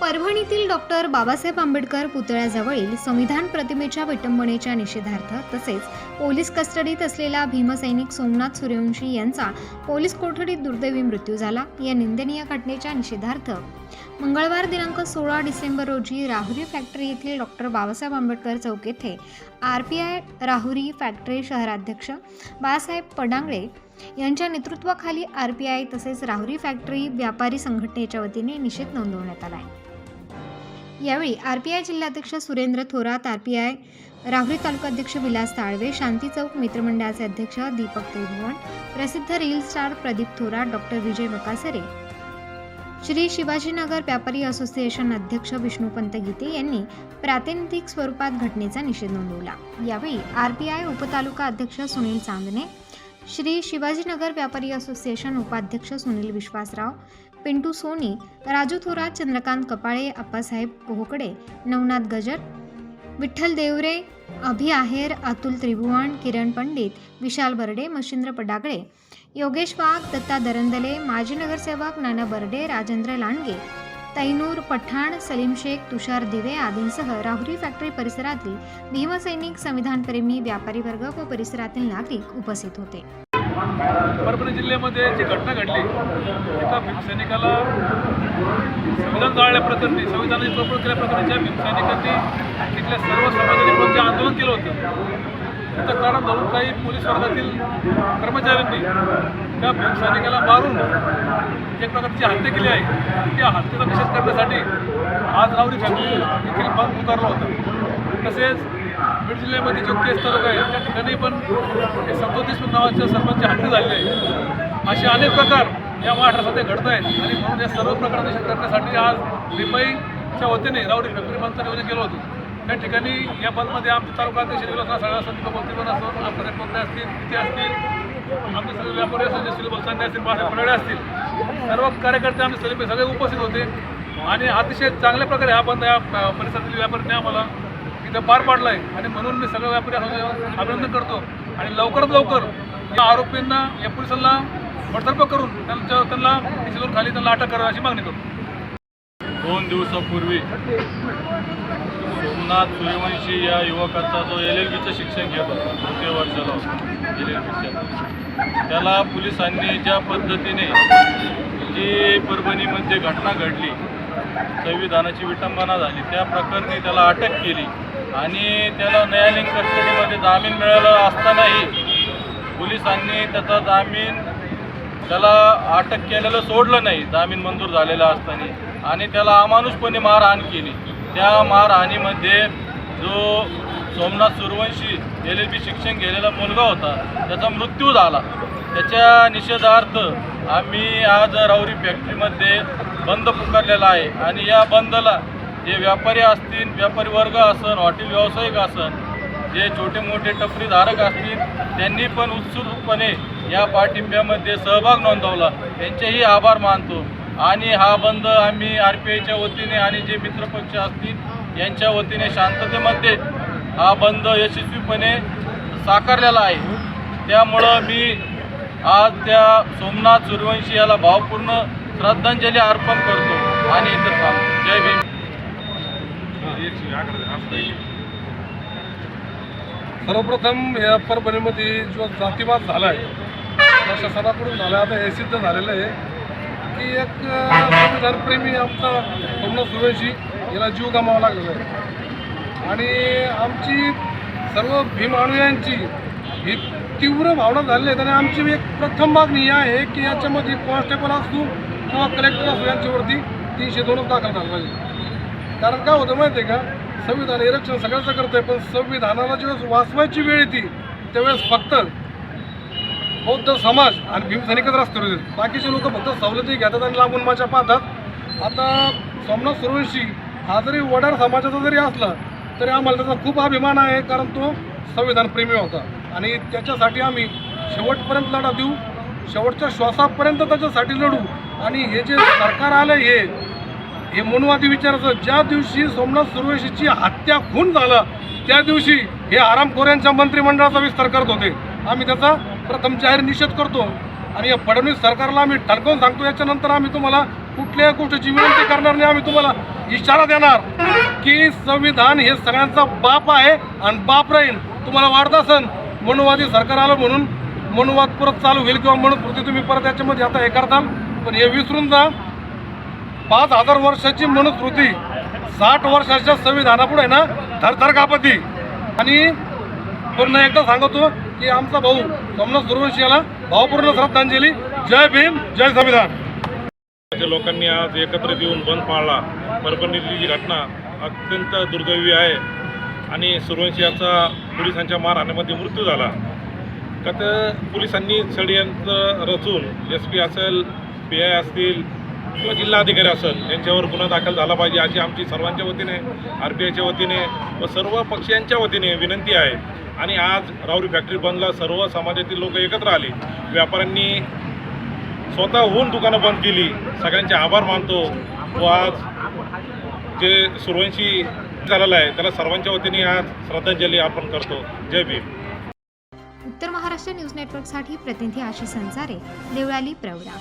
परभणीतील doctor Babasaheb Ambedkar पुतळ्याजवळील संविधान प्रतिमेच्या विटंबनेच्या निषेधार्थ तसेच पोलीस कस्टडीत असलेला भीमसैनिक सोमनाथ सूर्यवंशी यांचा पोलीस कोठडीत दुर्दैवी मृत्यू झाला. या निंदनीय घटनेच्या निषेधार्थ मंगळवार दिनांक सोळा डिसेंबर रोजी राहुरी फॅक्टरी येथील डॉक्टर बाबासाहेब आंबेडकर चौक येथे R P I Rahuri factory शहराध्यक्ष बाळासाहेब पडांगळे यांच्या नेतृत्वाखाली आर पी आय तसेच राहुरी फॅक्टरी व्यापारी संघटनेच्या वतीने निषेध नोंदवण्यात आला आहे. यावेळी आर पी आय जिल्हाध्यक्ष Surendra Thorat R P I Rahuri तालुकाध्यक्ष विलास ताळवे शांती चौक मित्रमंडळाचे अध्यक्ष दीपक त्रिभुवन प्रसिद्ध reel star Pradeep Thorat doctor Vijay Bakasare Shri Shivajinagar व्यापारी असोसिएशन अध्यक्ष विष्णुपंत गीते यांनी प्रातिनिधिक स्वरूपात घटनेचा निषेध नोंदवला. यावेळी आर पी आय उपतालुका अध्यक्ष सुनील चांदणे श्री शिवाजीनगर व्यापारी असोसिएशन उपाध्यक्ष सुनील विश्वासराव पिंटू सोनी राजू थोरात चंद्रकांत कपाळे अप्पासाहेब कोहकडे नवनाथ गजर विठ्ठल देवरे अभि आहेर अतुल त्रिभुवन किरण पंडित विशाल बर्डे मशिंद्र पडागळे योगेश वाघ दत्ता दरंदले माजी नगरसेवक नाना बर्डे राजेंद्र लांडगे तैनूर पठाण सलीम शेख तुषार दिवे आदींसह राहुरी फॅक्टरी परिसरातील भीमसैनिक संविधानप्रेमी व्यापारी वर्ग व परिसरातील नागरिक उपस्थित होते. परभणी जिल्ह्यामध्ये जी घटना घडली एका भीमसैनिकाला संविधान जाळल्याप्रकरणी संविधानाची तोडफोड केल्याप्रकरणी ज्या भीमसैनिकांनी तिथल्या सर्व समाजाने मिळून जे आंदोलन केलं होतं त्याचं कारण धरून काही पोलीस वर्गातील कर्मचाऱ्यांनी त्या भीमसैनिकाला मारून एक प्रकारची हत्या केली आहे. त्या हत्येचा निषेध करण्यासाठी आज रावरी फॅमिली देखील बंद पुकारला होता. तसेच बीड जिल्ह्यामध्ये जो केस तालुका आहे त्या ठिकाणी पण हे संतोष नावाच्या सरपंच हत्या झालेली आहे असे अनेक प्रकार या महाराष्ट्रात सध्या घडत आहेत. आणि म्हणून या सर्व प्रकार करण्यासाठी आज मुंबईच्या वतीने रावरी फॅक्टरी बंदचं नियोजन केलं होतं. त्या ठिकाणी या बंदमध्ये आमच्या तालुका अध्यक्ष विलासराव सगळा संत मंत्री पण असो आमच्या मंत्री असतील तिथे असतील आमचे सगळे व्यापारी असतील सुनील बलसांडे असतील बाहेर पडळे असतील सर्व कार्यकर्ते आमचे सगळे सगळे उपस्थित होते. आणि अतिशय चांगल्या प्रकारे हा बंद या परिसरातील व्यापाऱ्यांनी आम्हाला तिथं पार पाडला आहे आणि म्हणून मी सगळ्या व्यापारी अभिनंदन करतो. आणि लवकरात लवकर या आरोपींना या पोलिसांना बडतर्फ करून त्यांच्या त्यांना तिथून खाली त्यांना अटक करावी अशी मागणी करतो. दोन दिवसापूर्वी सोमनाथ सूर्यवंशी या युवकाचा जो एल एल बीचं शिक्षण घेत होता तृतीय वर्षाला एल एल बीच्या. त्याला पोलिसांनी ज्या पद्धतीने जी परभणीमध्ये घटना घडली संविधानाची विटंबना झाली त्या प्रकरणी त्याला अटक केली. आणि त्याला न्यायालयीन कस्टडीमध्ये जामीन मिळाला असतानाही पोलिसांनी त्याचा जामीन त्याला अटक केलेलं सोडलं नाही. जामीन मंजूर झालेला असताना. आणि त्याला अमानुषपणे मारहाण केली. त्या मारहाणीमध्ये जो Somnath Suryavanshi L L B शिक्षण घेलेला मुलगा होता त्याचा मृत्यू झाला. त्याच्या निषेधार्थ आम्ही आज राऊरी फॅक्टरीमध्ये बंद पुकारलेला आहे. आणि या बंदला जे व्यापारी असतील व्यापारी वर्ग असन हॉटेल व्यावसायिक असन जे छोटे मोठे टपरीधारक असतील त्यांनी पण उत्सुकपणे या पाठिंब्यामध्ये सहभाग नोंदवला. त्यांचेही आभार मानतो. आणि हा बंद आम्ही आर पी आयच्या वतीने आणि जे मित्रपक्ष असतील यांच्या वतीने शांततेमध्ये हा बंद यशस्वीपणे साकारलेला आहे. त्यामुळं मी आज त्या सोमनाथ सूर्यवंशी याला भावपूर्ण श्रद्धांजली अर्पण करतो. आणि इतर थांबतो जय भीम. सर्वप्रथम या परभणीमध्ये जो जातीवाद झाला आहे प्रशासनाकडून झाला. आता हे सिद्ध झालेलं आहे की एक संविधानप्रेमी आमचा सोमनाथ सुरेशी याला जीव गमावा लागलेला आहे. आणि आमची सर्व भीमानुयांची ही तीव्र भावना झालेली आहे आणि आमची एक प्रथम मागणी आहे की याच्यामध्ये कॉन्स्टेबल असू किंवा कलेक्टर असू यांच्यावरती तीनशे दोनच दाखल झाला पाहिजे. कारण काय होतं माहिती आहे का? संविधान इलेक्शन रक्षण करतं आहे पण संविधानाला ज्यावेळेस वाचवायची वेळ येते त्यावेळेस फक्त बौद्ध समाज आणि भीमसैनिकच रस्त्यावर येतात बाकीचे लोक फक्त सवलती घेतात आणि लांबून माझ्या पाहतात. आता सोमनाथ सुरवंशी हा जरी वडार समाजाचा जरी असला तरी आम्हाला त्याचा खूप अभिमान आहे कारण तो संविधानप्रेमी होता. आणि त्याच्यासाठी आम्ही शेवटपर्यंत लढा देऊ शेवटच्या श्वासापर्यंत त्याच्यासाठी लढू. आणि हे जे सरकार आलं हे हे मनुवादी विचाराचं ज्या दिवशी सोमनाथ सुरवेशीची हत्या खून झाला त्या दिवशी हे आरामखोऱ्यांच्या मंत्रिमंडळाचा विस्तार करत होते. आम्ही त्याचा प्रथम जाहीर निषेध करतो. आणि या फडणवीस सरकारला आम्ही ठणकावून सांगतो याच्यानंतर आम्ही तुम्हाला कुठल्याही गोष्टीची विनंती करणार नाही. आम्ही तुम्हाला इशारा देणार की संविधान हे सगळ्यांचा बाप आहे आणि बाप राहील. तुम्हाला वाढत असन मनुवादी सरकार आलं म्हणून मनुवाद परत चालू होईल किंवा म्हणून तुम्ही परत याच्यामध्ये आता हे करताल पण हे विसरून जा. पाच हजार वर्षाची मनुस्मृती साठ वर्षाच्या संविधानापुढे आहे ना धरधर कापती. आणि पुन्हा एकदा सांगतो की आमचा भाऊ सोमनाथ सूर्यवंशी याला भावपूर्ण श्रद्धांजली. जय भीम जय संविधान. लोकांनी आज एकत्रित येऊन बंद पाळला परभणीतली जी घटना अत्यंत दुर्दैवी आहे. आणि सूर्यवंशी याचा पोलिसांच्या मारहाण्यामध्ये मृत्यू झाला. का तर पोलिसांनी षडयंत्र रचून एस पी असेल पी आय असतील किंवा जिल्हाधिकारी असेल यांच्यावर गुन्हा दाखल झाला पाहिजे अशी आमची सर्वांच्या वतीने आर पी आयच्या वतीने व सर्व पक्षांच्या वतीने विनंती आहे. आणि आज राऊरी फॅक्टरी बंदला सर्व समाजातील लोक एकत्र आले. व्यापाऱ्यांनी स्वतःहून दुकानं बंद केली. सगळ्यांचे आभार मानतो. व आज जे सुरवंशी झालेलं आहे त्याला सर्वांच्या वतीने आज श्रद्धांजली अर्पण करतो. जय भीम. उत्तर महाराष्ट्र न्यूज नेटवर्कसाठी प्रतिनिधी आशिष संसारे देवळाली प्रवरा